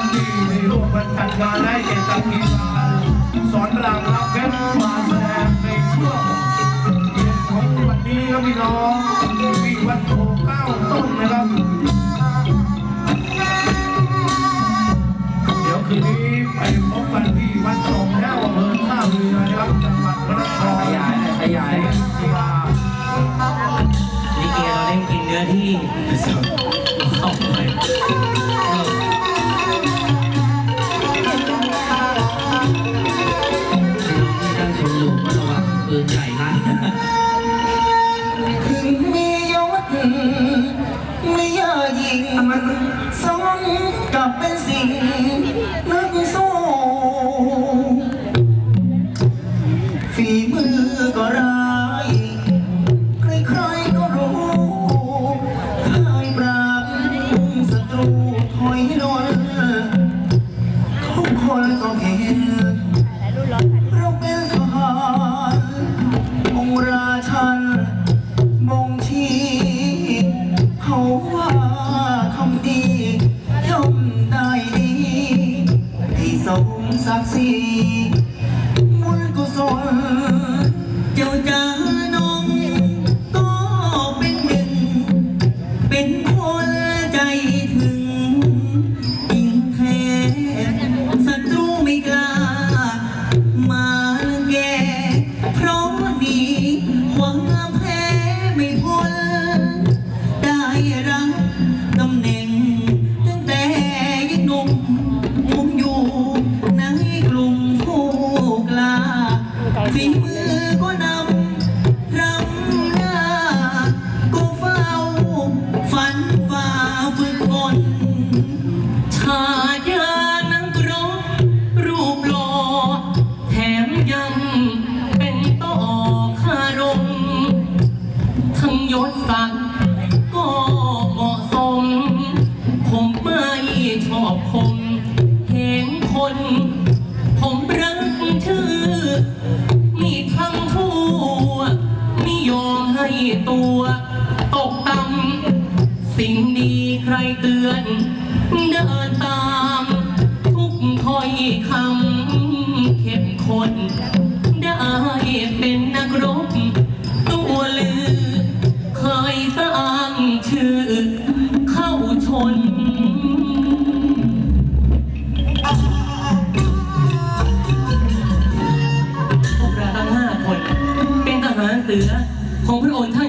ทยนะครับที่ได้ร่วมกันจัดงานให้เกียรติกับทีมงานสอนรามน้ำเพชรมาแสดงในช่วงเย็นของวันนี้ครับพี่น้องมีวันโตเก้าต้นนะครับ เดี๋ยวคืนนี้ไปพบกันที่วัดตรงแก้วอำเภอท่าเรือนะครับจังหวัดพระนครขยายหน่อยขยายศรีอยุธยาลิเกเราเล่นกินเนื้อที่เอาไป ลวงมาระวังปืนใหญ่นะถึงมียศไม่เย่อหยิ่งมันสมกับเป็นสิ่งนักสู้ฝีมือก็ร้า มศักดิ์ศรีมุลกุศล อบคมเห็นคน ผมรักชื่อ มีทั้งทั่วไม่ยอมให้ตัว ตกต่ำสิ่งดีใครเตือน เดินตาม ทุกถ้อยคำเข้มข้นได้เป็นนักรบ สือของพระองค์ท่าน